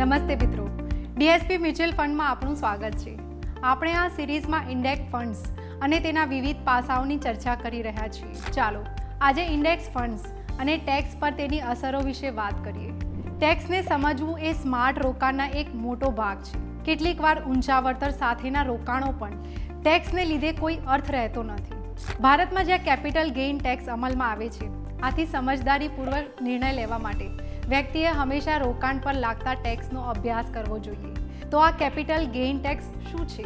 નમસ્તે મિત્રો. DSP mutual ફંડમાં આપનું સ્વાગત છે. આપણે આ સિરીઝમાં ઇન્ડેક્સ ફંડ્સ અને તેના વિવિધ પાસાઓની ચર્ચા કરી રહ્યા છીએ. ચાલો, આજે ઇન્ડેક્સ ફંડ્સ અને ટેક્સ પર તેની અસરો વિશે વાત કરીએ. ટેક્સને સમજવું એ સ્માર્ટ રોકાણના એક મોટો ભાગ છે. કેટલીક વાર ઊંચા વળતર સાથેના રોકાણો પણ ટેક્સને લીધે કોઈ અર્થ રહેતો નથી. ભારતમાં જ્યાં કેપિટલ ગેઇન ટેક્સ અમલમાં આવે છે, આથી સમજદારીપૂર્વક નિર્ણય લેવા માટે વ્યક્તિએ હંમેશા રોકાણ પર લાગતા ટેક્સનો અભ્યાસ કરવો જોઈએ. તો આ કેપિટલ ગેઇન ટેક્સ શું છે?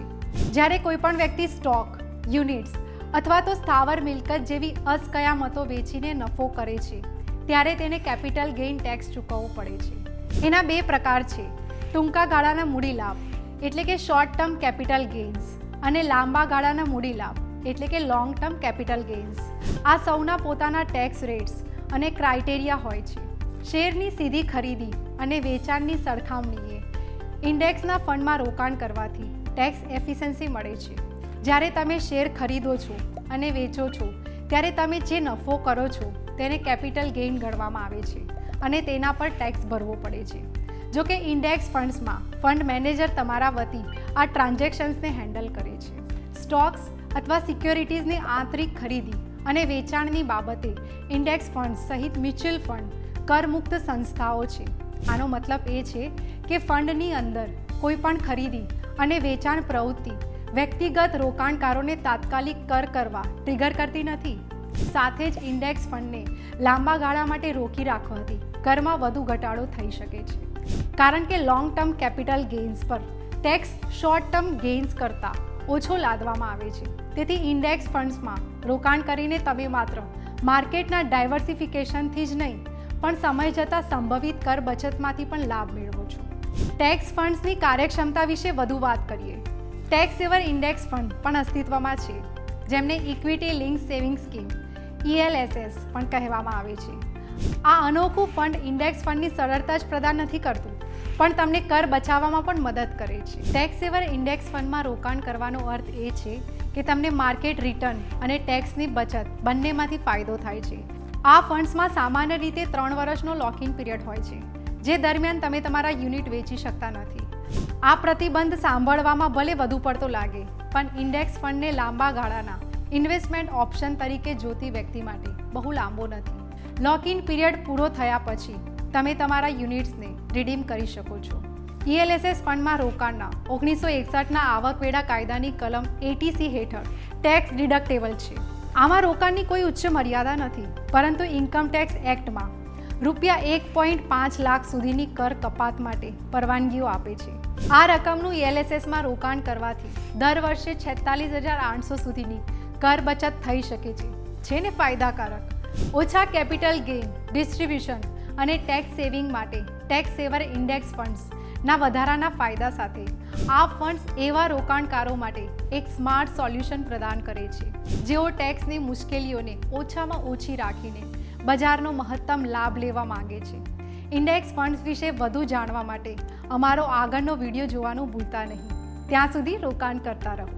જ્યારે કોઈ પણ વ્યક્તિ સ્ટોક યુનિટ્સ અથવા તો સ્થાવર મિલકત જેવી અસ્કયામતો વેચીને નફો કરે છે, ત્યારે તેને કેપિટલ ગેઇન ટેક્સ ચૂકવવો પડે છે. એના બે પ્રકાર છે. ટૂંકા ગાળાના મૂડી લાભ, એટલે કે શોર્ટ ટર્મ કેપિટલ ગેઇન્સ અને લાંબા ગાળાના મૂડી લાભ, એટલે કે લોંગ ટર્મ કેપિટલ ગેઇન્સ આ સૌના પોતાના ટેક્સ રેટ્સ અને ક્રાઇટેરિયા હોય છે. શેરની સીધી ખરીદી અને વેચાણની સરખામણીએ ઇન્ડેક્સના ફંડમાં રોકાણ કરવાથી ટેક્સ એફિશિયન્સી મળે છે. જ્યારે તમે શેર ખરીદો છો અને વેચો છો, ત્યારે તમે જે નફો કરો છો, તેને કેપિટલ ગેઇન ગણવામાં આવે છે અને તેના પર ટેક્સ ભરવો પડે છે. જો કે ઇન્ડેક્સ ફંડ્સમાં ફંડ મેનેજર તમારા વતી આ ટ્રાન્ઝેક્શન્સને હેન્ડલ કરે છે. સ્ટોક્સ અથવા સિક્યોરિટીઝની આંતરિક ખરીદી અને વેચાણની બાબતે ઇન્ડેક્સ ફંડ સહિત મ્યુચ્યુઅલ ફંડ કરમુક્ત સંસ્થાઓ છે. આનો મતલબ એ છે કે ફંડની અંદર કોઈ પણ ખરીદી અને વેચાણ પ્રવૃત્તિ, વ્યક્તિગત રોકાણકારોને તાત્કાલિક કર કરવા ટ્રિગર કરતી નથી. સાથે જ ઇન્ડેક્સ ફંડને લાંબા ગાળા માટે રોકી રાખવાથી કરમાં વધુ ઘટાડો થઈ શકે છે. કારણ કે લોંગ ટર્મ કેપિટલ ગેઇન્સ પર ટેક્સ શોર્ટ ટર્મ ગેઇન્સ કરતાં ઓછો લાદવામાં આવે છે. તેથી ઇન્ડેક્સ ફંડ્સમાં રોકાણ કરીને તમે માત્ર માર્કેટના ડાયવર્સિફિકેશનથી જ નહીં પણ સમય જતાં સંભવિત કર બચતમાંથી પણ લાભ મેળવો છો. ટેક્સ ફંડ્સની કાર્યક્ષમતા વિશે વધુ વાત કરીએ. ટેક્સ સેવર ઇન્ડેક્સ ફંડ પણ અસ્તિત્વમાં છે, જેમને equity link saving scheme ELSS પણ કહેવામાં આવે છે. આ અનોખું ફંડ ઇન્ડેક્સ ફંડની સરળતા જ પ્રદાન નથી કરતું, પણ તમને કર બચાવવામાં પણ મદદ કરે છે. ટેક્સ સેવર ઇન્ડેક્સ ફંડમાં રોકાણ કરવાનો અર્થ એ છે કે તમને માર્કેટ રિટર્ન અને ટેક્સની બચત બંનેમાંથી ફાયદો થાય છે. આ ફંડ્સમાં સામાન્ય રીતે ત્રણ વર્ષનો લોક ઇન પિરિયડ હોય છે, જે દરમિયાન તમે તમારા યુનિટ વેચી શકતા નથી. આ પ્રતિબંધ સાંભળવામાં ભલે વધુ પડતો લાગે, પણ ઇન્ડેક્સ ફંડને લાંબા ગાળાના ઇન્વેસ્ટમેન્ટ ઓપ્શન તરીકે જોતી વ્યક્તિ માટે બહુ લાંબો નથી. લોક ઇન પિરિયડ પૂરો થયા પછી તમે તમારા યુનિટ્સને રિડીમ કરી શકો છો. ઈએલએસએસ ફંડમાં રોકાણના ઓગણીસો એકસઠના આવકવેરા કાયદાની કલમ એટીસી હેઠળ ટેક્સ ડિડક્ટેબલ છે. આમાં રોકાણની કોઈ ઉચ્ચ મર્યાદા નથી, પરંતુ ઇન્કમ ટેક્સ એક્ટમાં રૂપિયા એક પોઈન્ટ પાંચ લાખ સુધીની કર કપાત માટે પરવાનગીઓ આપે છે. આ રકમનું એલએસએસમાં રોકાણ કરવાથી દર વર્ષે છેતાલીસ હજાર આઠસો સુધીની કર બચત થઈ શકે છે છે ને ફાયદાકારક. ઓછા કેપિટલ ગેઇન ડિસ્ટ્રીબ્યુશન અને ટેક્સ સેવિંગ માટે ટેક્સ સેવર ઇન્ડેક્સ ફંડ્સના વધારાના ફાયદા સાથે આ ફંડ્સ એવા રોકાણકારો માટે એક સ્માર્ટ સોલ્યુશન પ્રદાન કરે છે, જેઓ ટેક્સની મુશ્કેલીઓને ઓછામાં ઓછી રાખીને બજારનો મહત્તમ લાભ લેવા માંગે છે. ઇન્ડેક્સ ફંડ્સ વિશે વધુ જાણવા માટે અમારો આગળનો વીડિયો જોવાનું ભૂલતા નહીં. ત્યાં સુધી રોકાણ કરતા રહો.